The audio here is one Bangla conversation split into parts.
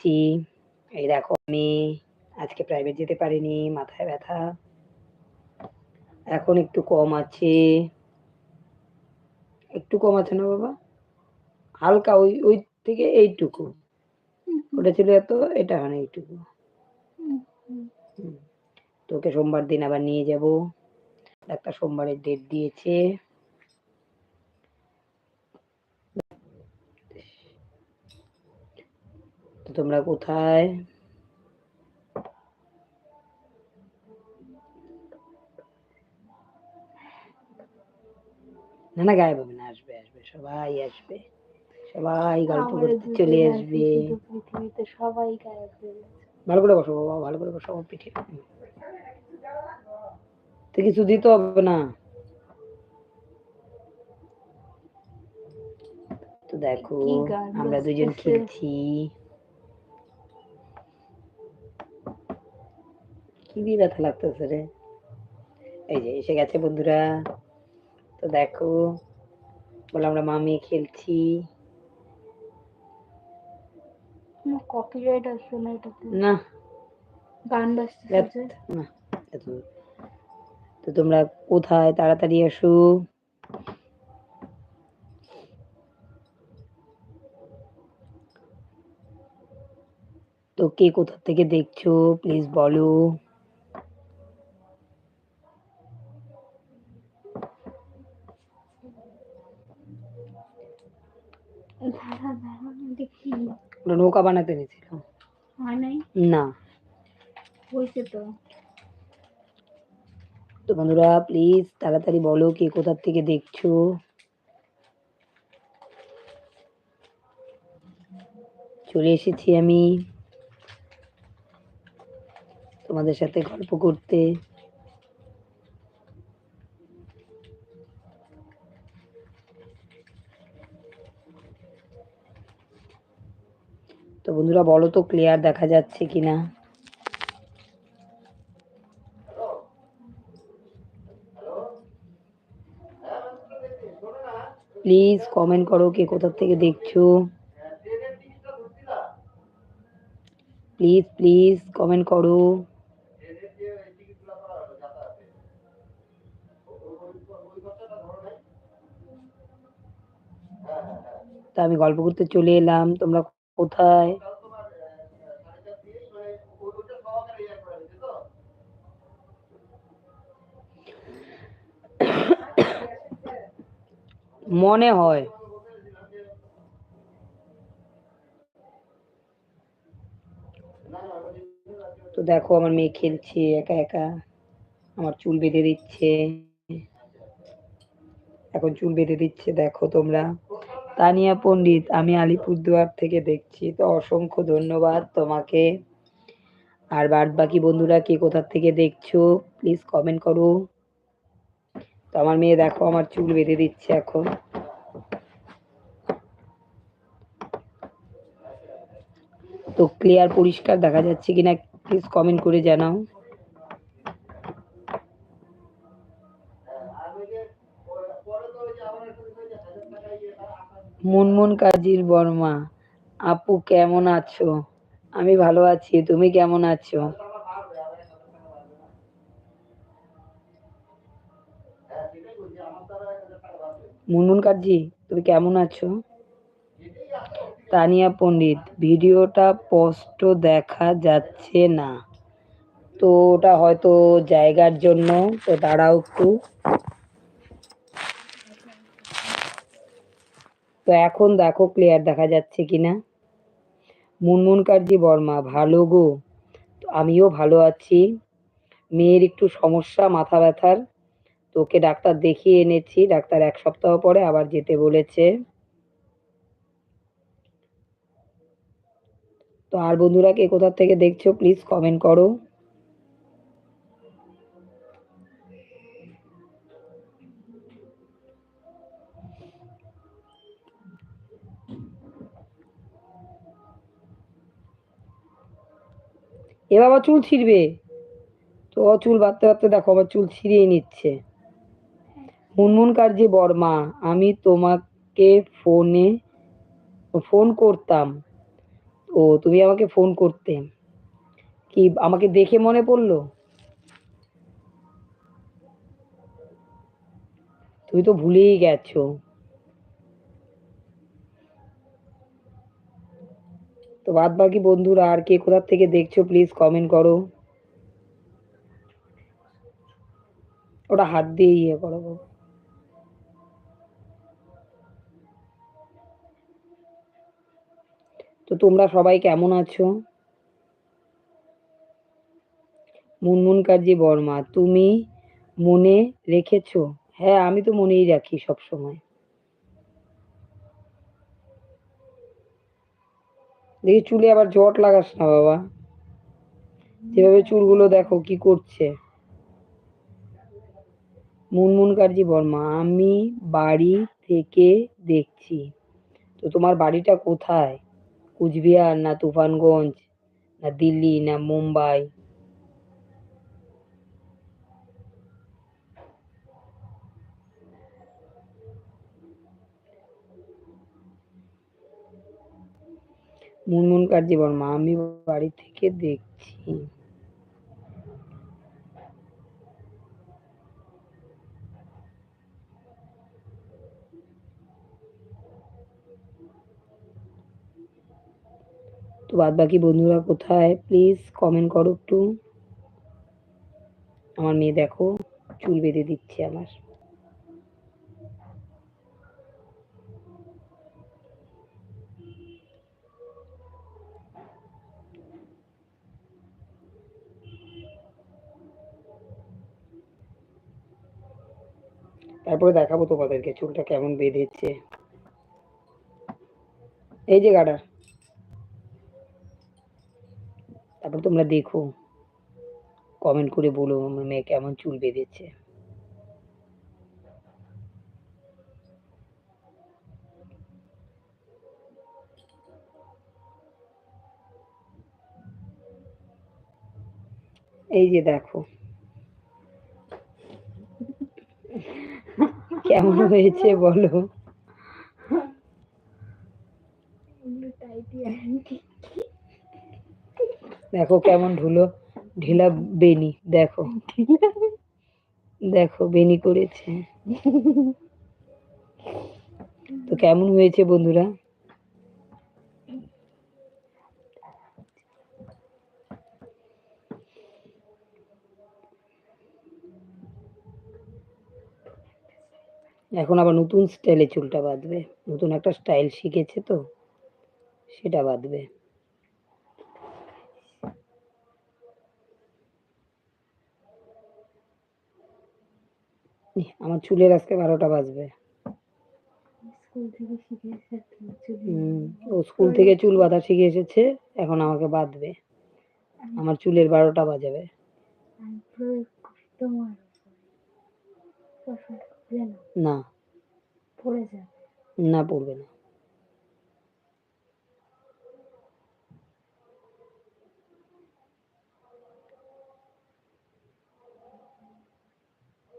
জি, এই দেখো আমি আজকে প্রাইভেট যেতে পারিনি, মাথায় ব্যথা। এখন একটু কম আছে। একটু কম আছে না বাবা? হালকা ওই, ওই থেকে এইটুকু। ওটা ছিল এত, এটা এখন এইটুকু। হুম, হুম। হুম। তো ওকে সোমবার দিন আবার নিয়ে যাব। ডাক্তার সোমবারের ডেট দিয়েছে। তো তোমরা কোথায়? না, না হবে না। আসবে, আসবে। সবাই আসবে। সবাই গল্প করতে চলে আসবে। পৃথিবীতে সবাই গায়েব ভালো করে বসো বাবা, ভালো করে বসো পিঠে। তো কিছু দিতে হবে না। তো দেখো আমরা দুজন খেলছি। কি দিয়ে ব্যথা লাগতেছে রে? এই যে এসে গেছে বন্ধুরা। তো দেখো বলে আমরা মা মেয়ে খেলছি। কপিরাইট আসবে না এটাতে। না। গান বাজতেছে। না। তো তোমরা কোথায়? তাড়াতাড়ি আসো। তো কে কোথা থেকে দেখছ প্লিজ বলো? দাঁড়া, দাঁড়া দেখি। ওরা নৌকা বানাতে নিয়েছিল। না। তো। তো বন্ধুরা প্লিজ তাড়াতাড়ি বলো কে কোথা থেকে দেখছ? চলে এসেছি আমি। তোমাদের সাথে গল্প করতে। তো বন্ধুরা বলো তো ক্লিয়ার দেখা যাচ্ছে কিনা? প্লিজ কমেন্ট করো কে কোথা থেকে দেখছ? প্লিজ, প্লিজ কমেন্ট করো। তো আমি গল্প করতে চলে এলাম। তোমরা কোথায়? মনে হয়। তো দেখো আমার মেয়ে খেলছে একা, একা। আমার চুল বেঁধে দিচ্ছে। এখন চুল বেঁধে দিচ্ছে দেখো তোমরা। তানিয়া পণ্ডিত, আমি আলিপুরদুয়ার থেকে দেখছি। তো অসংখ্য ধন্যবাদ তোমাকে। আর বাদ বাকি বন্ধুরা, কে কোথা থেকে দেখছ প্লিজ কমেন্ট করো। তো আমার মেয়ে দেখো, আমার চুল বেঁধে দিচ্ছে এখন। তো ক্লিয়ার পরিষ্কার দেখা যাচ্ছে কিনা প্লিজ কমেন্ট করে জানাও। মুনমুন কাজীর বর্মা, আপু কেমন আছো? আমি ভালো আছি। তুমি কেমন আছো? মুনমুন কাজী, তুমি কেমন আছো? তানিয়া পণ্ডিত, ভিডিওটা স্পষ্ট দেখা যাচ্ছে না। তো ওটা হয়তো জায়গার জন্য। তো দাঁড়াও একটু। তো এখন দেখো ক্লিয়ার দেখা যাচ্ছে কিনা? মুনমুন কাজী বর্মা, ভালো গো। আমিও ভালো আছি। মেয়ের একটু সমস্যা, মাথা ব্যথার। তো ওকে ডাক্তার দেখিয়ে এনেছি। ডাক্তার এক সপ্তাহ পরে আবার যেতে বলেছে। তো আর বন্ধুরা কে কোথা থেকে দেখছ প্লিজ কমেন্ট করো। এ বাবা চুল ছিঁড়বে। তো চুল বাঁধতে, বাঁধতে দেখো আবার চুল ছিঁড়িয়ে নিচ্ছে। মুনমুন কাজী বর্মা আমি তোমাকে ফোনে ফোন করতাম। ও তুমি আমাকে ফোন করতে কি আমাকে দেখে মনে পড়ল তুমি তো ভুলেই গেছো তো বাদ বাকি বন্ধুরা, আর কে কোথার থেকে দেখছ প্লিজ কমেন্ট করো। ওটা হাত দিয়ে ইয়ে করো। তো তোমরা সবাই কেমন আছো? মুনমুন কাজী বর্মা, তুমি মনে রেখেছো? হ্যাঁ আমি তো মনেই রাখি সব সময় দেখি চুলে আবার জট লাগাস না, বাবা। যেভাবে চুলগুলো দেখো কি করছে। মুনমুন কাজী বর্মা আমি বাড়ি থেকে দেখছি। তো তোমার বাড়িটা কোথায়? কুচবিহার না তুফানগঞ্জ? না দিল্লি? না মুম্বাই? মুনমুন কাজী বর্মা আমি বাড়ি থেকে দেখছি। তো বাদ বাকি বন্ধুরা কোথায়? প্লিজ কমেন্ট করো একটু। আমার মেয়ে দেখো, চুল বেঁধে দিচ্ছে আমার। তারপরে দেখাবো তোমাদেরকে চুলটা কেমন বেঁধেছে। এই যে গাটা তারপর তোমরা দেখো কমেন্ট করে বলো আমার মেয়ে কেমন চুল বেঁধেছে। এই যে দেখো। কেমন হয়েছে বলো? দেখো কেমন ঢুলো ঢিলা বেনি দেখো। দেখো বেনি করেছে। তো কেমন হয়েছে বন্ধুরা? এখন আবার নতুন স্টাইলে চুলটা বাঁধবে। নতুন একটা স্টাইল শিখেছে তো সেটা বাঁধবে। আমার চুলের আজকে বারোটা বাজবে। ও স্কুল থেকে চুল বাঁধা শিখে এসেছে এখন আমাকে বাঁধবে। আমার চুলের বারোটা বাজাবে। খুলে না। না। পড়ে যাবে। না পড়বে না।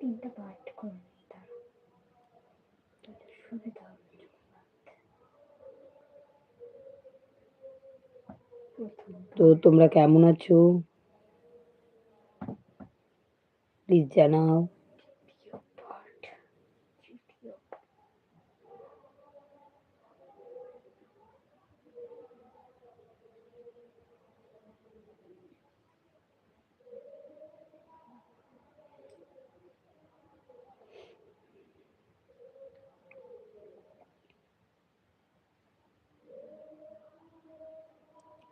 তিনটা পার্ট করে তার। সুবিধা হবে তো তোমরা কেমন আছো? প্লিজ জানাও।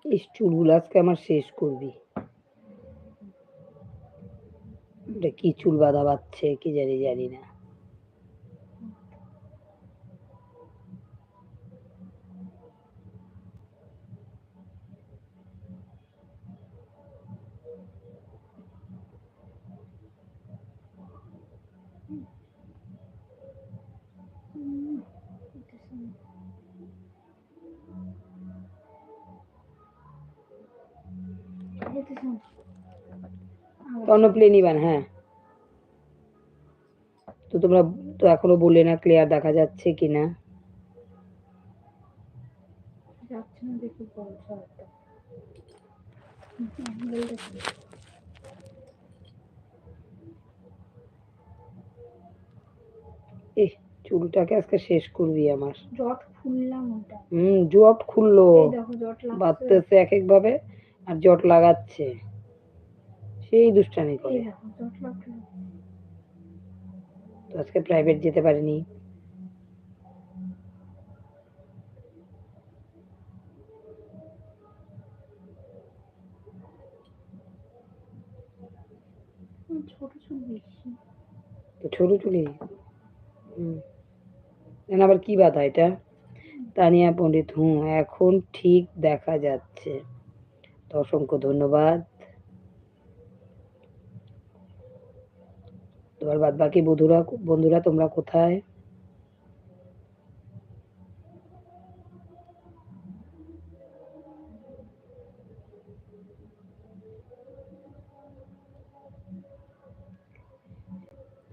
এই চুলগুলো আজকে আমার শেষ করবি। এটা কি চুল বাঁধা বাঁধছে, কি জানি জানি না হুম, এটা শোনো। এটা শোনো। প্লে নিবান হ্যাঁ। তো তোমরা তো এখনও বললে না ক্লিয়ার দেখা যাচ্ছে কিনা? এ চুলটাকে আজকে শেষ করবি আমার। জট খুললাম ওটা। হুম জট খুললো। বাঁধতেছে এক এক ভাবে আর জট লাগাচ্ছে। সেই দুষ্টামি করে। তো আজকে প্রাইভেট যেতে পারিনি। ছোট বেশি। তো ছোট চুলি হুম। আবার কি বাধা এটা? তানিয়া পণ্ডিত হুম এখন ঠিক দেখা যাচ্ছে। তো অসংখ্য ধন্যবাদ। তোমার বাদ বাকি বন্ধুরা বন্ধুরা তোমরা কোথায়?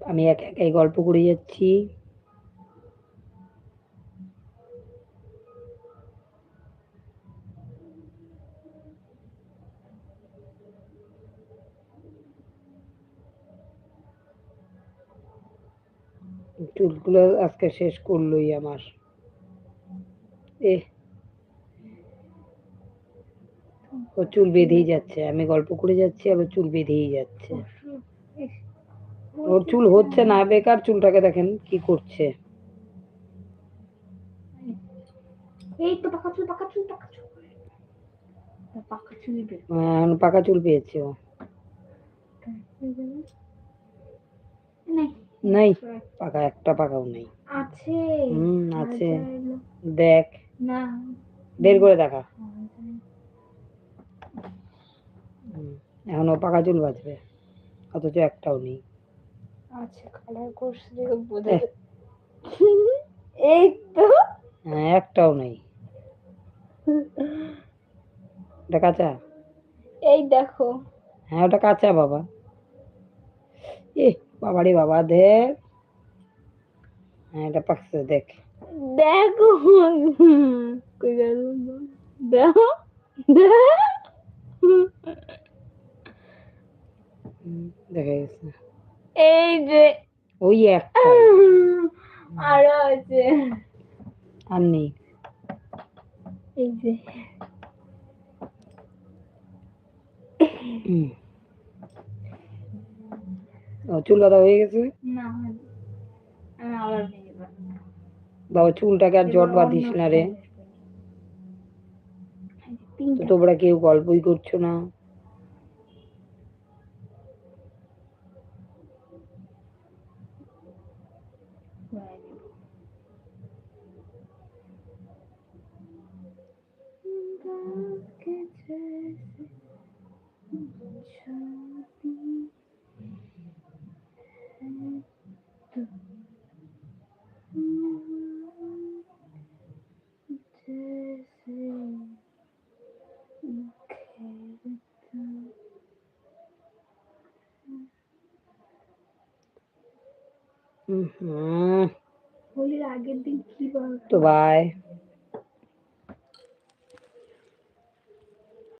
আমি এক একাই গল্প করে যাচ্ছি। চুলগুলো আজকে শেষ করলোই আমার। এ ও চুল বেঁধেই যাচ্ছে। আমি গল্প করে যাচ্ছি আর ও চুল বেঁধেই যাচ্ছে। ওর চুল হচ্ছে না বেকার চুলটাকে দেখেন কি করছে। এই তো পাকা চুল পাকা চুল পাকা চুল। পাকা চুল বের পাকা চুল পেয়েছে ও। নেই। নাই পাকা একটা পাকাও নেই। আছে। হুম আছে। দেখ। না। বের করে দেখা। এখন পাকা চুল বাঁচবে অথচ একটাও নেই। কালার বোঝা এই তো। হ্যাঁ একটাও নেই। ওটা কাঁচা? এই দেখো। হ্যাঁ ওটা কাঁচা বাবা। এ বাবারে বাবা দেখ। হ্যাঁ এটা পাকছে দেখ। দেখো কই গেল? দেখো দেখা। গেছে। এই যে। ওই একটা। আরও আছে। আর নেই। এই যে। হুম। চুল বাঁধা হয়ে গেছে? না আবার বাবা চুলটাকে আর জট বাঁধিস না রে। তোমরা কেউ গল্পই করছ না। করে নেব। হুম হুম হোলির আগের দিন কি বল তো বাই